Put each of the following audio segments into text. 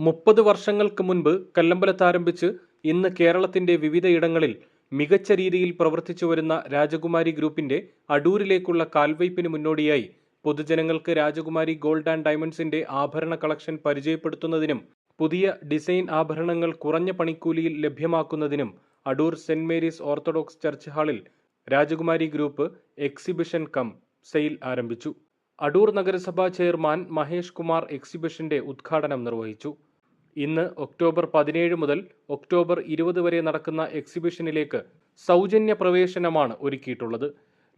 മുപ്പത് വർഷങ്ങൾക്ക് മുൻപ് കല്ലമ്പലത്ത് ആരംഭിച്ച് ഇന്ന് കേരളത്തിന്റെ വിവിധയിടങ്ങളിൽ മികച്ച രീതിയിൽ പ്രവർത്തിച്ചു വരുന്ന രാജകുമാരി ഗ്രൂപ്പിന്റെ അടൂരിലേക്കുള്ള കാൽവയ്പിന് മുന്നോടിയായി പൊതുജനങ്ങൾക്ക് രാജകുമാരി ഗോൾഡ് ആൻഡ് ഡയമണ്ട്സിന്റെ ആഭരണ കളക്ഷൻ പരിചയപ്പെടുത്തുന്നതിനും പുതിയ ഡിസൈൻ ആഭരണങ്ങൾ കുറഞ്ഞ പണിക്കൂലിയിൽ ലഭ്യമാക്കുന്നതിനും Adoor Saint Mary's Orthodox Church ഹാളിൽ Rajakumari group exhibition come sale ആരംഭിച്ചു. അടൂർ നഗരസഭാ ചെയർമാൻ മഹേഷ് കുമാർ എക്സിബിഷന്റെ ഉദ്ഘാടനം നിർവഹിച്ചു. ഇന്ന് ഒക്ടോബർ പതിനേഴ് മുതൽ ഒക്ടോബർ ഇരുപത് വരെ നടക്കുന്ന എക്സിബിഷനിലേക്ക് സൗജന്യ പ്രവേശനമാണ് ഒരുക്കിയിട്ടുള്ളത്.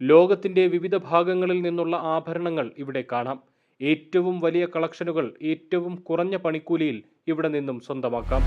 ലോകത്തിന്റെ വിവിധ ഭാഗങ്ങളിൽ നിന്നുള്ള ആഭരണങ്ങൾ ഇവിടെ കാണാം. ഏറ്റവും വലിയ കളക്ഷനുകൾ ഏറ്റവും കുറഞ്ഞ പണിക്കൂലിയിൽ ഇവിടെ നിന്നും സ്വന്തമാക്കാം.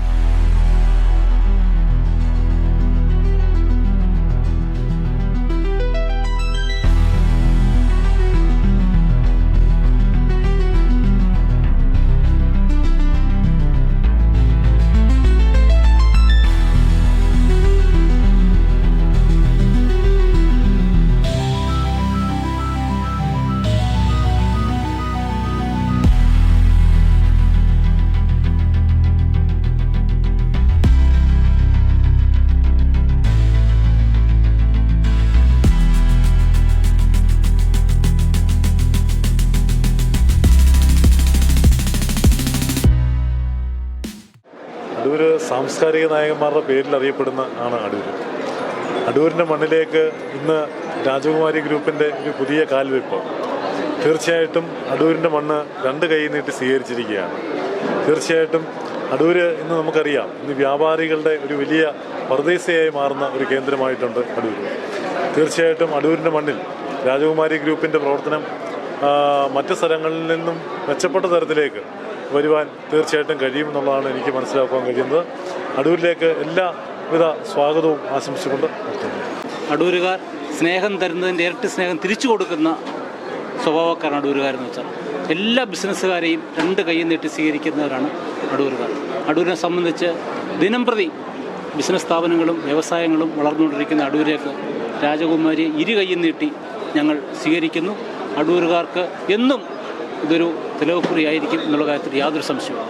അടൂര് സാംസ്കാരിക നായകന്മാരുടെ പേരിൽ അറിയപ്പെടുന്ന ആണ് അടൂര്. അടൂരിന്റെ മണ്ണിലേക്ക് ഇന്ന് രാജകുമാരി ഗ്രൂപ്പിന്റെ ഒരു പുതിയ കാൽവെപ്പ്. തീർച്ചയായിട്ടും അടൂരിന്റെ മണ്ണ് രണ്ട് കൈ നീട്ടി സ്വീകരിച്ചിരിക്കുകയാണ്. തീർച്ചയായിട്ടും അടൂര് ഇന്ന് നമുക്കറിയാം ഇന്ന് വ്യാപാരികളുടെ ഒരു വലിയ പ്രദേശയായി മാറുന്ന ഒരു കേന്ദ്രമായിട്ടുണ്ട് അടൂർ തീർച്ചയായിട്ടും അടൂരിന്റെ മണ്ണിൽ രാജകുമാരി ഗ്രൂപ്പിന്റെ പ്രവർത്തനം മറ്റ് സ്ഥലങ്ങളിൽ നിന്നും മെച്ചപ്പെട്ട തരത്തിലേക്ക് വരുവാൻ തീർച്ചയായിട്ടും കഴിയുമെന്നുള്ളതാണ് എനിക്ക് മനസ്സിലാക്കാൻ കഴിയുന്നത്. അടൂരിലേക്ക് എല്ലാവിധ സ്വാഗതവും ആശംസിച്ചുകൊണ്ട് അടൂരുകാർ സ്നേഹം തരുന്നതിന്റെ ഇരട്ടി സ്നേഹം തിരിച്ചു കൊടുക്കുന്ന സ്വഭാവക്കാരാണ് അടൂരുകാരെന്ന് വെച്ചാൽ. എല്ലാ ബിസിനസ്സുകാരെയും രണ്ട് കൈയും നീട്ടി സ്വീകരിക്കുന്നവരാണ് അടൂരുകാർ. അടൂരിനെ സംബന്ധിച്ച് ദിനം പ്രതി ബിസിനസ് സ്ഥാപനങ്ങളും വ്യവസായങ്ങളും വളർന്നുകൊണ്ടിരിക്കുന്ന അടൂരേക്ക് രാജകുമാരി ഇരു കൈയും നീട്ടി ഞങ്ങൾ സ്വീകരിക്കുന്നു. അടൂരുകാർക്ക് എന്നും ഇതൊരു തിലവക്കുറിയായിരിക്കും എന്നുള്ള കാര്യത്തിൽ യാതൊരു സംശയവും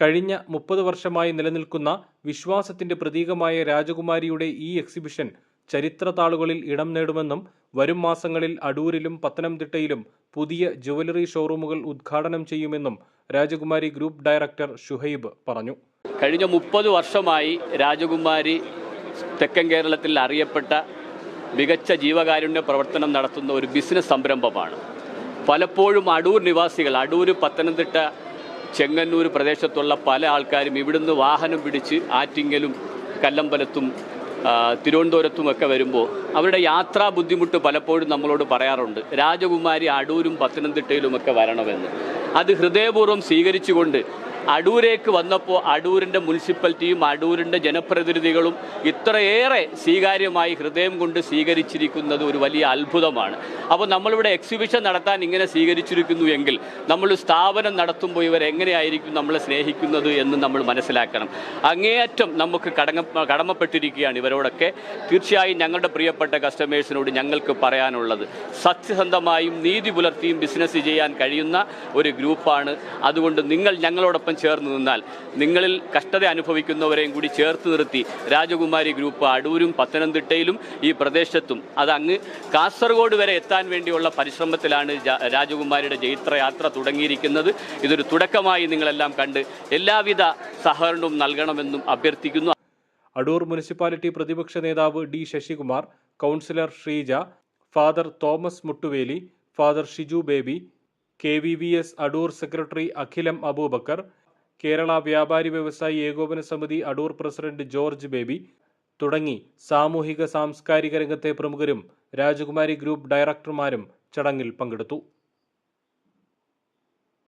കഴിഞ്ഞ മുപ്പത് വർഷമായി നിലനിൽക്കുന്ന വിശ്വാസത്തിന്റെ പ്രതീകമായ രാജകുമാരിയുടെ ഈ എക്സിബിഷൻ ചരിത്ര താളുകളിൽ ഇടം നേടുമെന്നും വരും മാസങ്ങളിൽ അടൂരിലും പത്തനംതിട്ടയിലും പുതിയ ജുവലറി ഷോറൂമുകൾ ഉദ്ഘാടനം ചെയ്യുമെന്നും രാജകുമാരി ഗ്രൂപ്പ് ഡയറക്ടർ ഷുഹൈബ് പറഞ്ഞു. കഴിഞ്ഞ മുപ്പത് വർഷമായി രാജകുമാരി തെക്കൻ കേരളത്തിൽ അറിയപ്പെട്ട മികച്ച ജീവകാരുണ്യ പ്രവർത്തനം നടത്തുന്ന ഒരു ബിസിനസ് സംരംഭമാണ്. പലപ്പോഴും അടൂർ നിവാസികൾ അടൂർ പത്തനംതിട്ട ചെങ്ങന്നൂർ പ്രദേശത്തുള്ള പല ആൾക്കാരും ഇവിടുന്ന് വാഹനം പിടിച്ച് ആറ്റിങ്ങലും കല്ലമ്പലത്തും തിരുവനന്തപുരത്തുമൊക്കെ വരുമ്പോൾ അവരുടെ യാത്രാ ബുദ്ധിമുട്ട് പലപ്പോഴും നമ്മളോട് പറയാറുണ്ട്. രാജകുമാരി അടൂരും പത്തനംതിട്ടയിലുമൊക്കെ വരണമെന്ന്. അത് ഹൃദയപൂർവം സ്വീകരിച്ചുകൊണ്ട് അടൂരേക്ക് വന്നപ്പോൾ അടൂരിന്റെ മുനിസിപ്പാലിറ്റിയും അടൂരിന്റെ ജനപ്രതിനിധികളും ഇത്രയേറെ സ്വീകാര്യമായി ഹൃദയം കൊണ്ട് സ്വീകരിച്ചിരിക്കുന്നത് ഒരു വലിയ അത്ഭുതമാണ്. അപ്പോൾ നമ്മളിവിടെ എക്സിബിഷൻ നടത്താൻ ഇങ്ങനെ സ്വീകരിച്ചിരിക്കുന്നു എങ്കിൽ നമ്മൾ സ്ഥാപനം നടത്തുമ്പോൾ ഇവർ എങ്ങനെയായിരിക്കും നമ്മളെ സ്നേഹിക്കുന്നത് എന്ന് നമ്മൾ മനസ്സിലാക്കണം. അങ്ങേയറ്റം നമുക്ക് കടങ്ങ കടമപ്പെട്ടിരിക്കുകയാണ് ഇവരോടൊക്കെ. തീർച്ചയായും ഞങ്ങളുടെ പ്രിയപ്പെട്ട കസ്റ്റമേഴ്സിനോട് ഞങ്ങൾക്ക് പറയാനുള്ളത് സത്യസന്ധമായും നീതി പുലർത്തിയും ബിസിനസ് ചെയ്യാൻ കഴിയുന്ന ഒരു ഗ്രൂപ്പാണ്. അതുകൊണ്ട് നിങ്ങൾ ഞങ്ങളോടൊപ്പം ചേർന്ന് നിന്നാൽ നിങ്ങളിൽ കഷ്ടത അനുഭവിക്കുന്നവരെയും കൂടി ചേർത്ത് നിർത്തി രാജകുമാരി ഗ്രൂപ്പ് അടൂരും പത്തനംതിട്ടയിലും ഈ പ്രദേശത്തും. അത് അങ്ങ് കാസർഗോഡ് വരെ എത്താൻ വേണ്ടിയുള്ള പരിശ്രമത്തിലാണ് രാജകുമാരിയുടെ ജൈത്രയാത്ര തുടങ്ങിയിരിക്കുന്നത്. ഇതൊരു തുടക്കമായി നിങ്ങളെല്ലാം കണ്ട് എല്ലാവിധ സഹകരണവും നൽകണമെന്നും അഭ്യർത്ഥിക്കുന്നു. അടൂർ മുനിസിപ്പാലിറ്റി പ്രതിപക്ഷ നേതാവ് D Sasikumar councillor Sreeja Father Thomas Muttuveli Father Shiju Baby K V V S Adoor secretary Akhilam Abubakkar Kerala വ്യാപാരി വ്യവസായി ഏകോപന സമിതി അടൂർ പ്രസിഡന്റ് ജോർജ് ബേബി തുടങ്ങി സാമൂഹിക സാംസ്കാരിക രംഗത്തെ പ്രമുഖരും രാജകുമാരി ഗ്രൂപ്പ് ഡയറക്ടർമാരും ചടങ്ങിൽ പങ്കെടുത്തു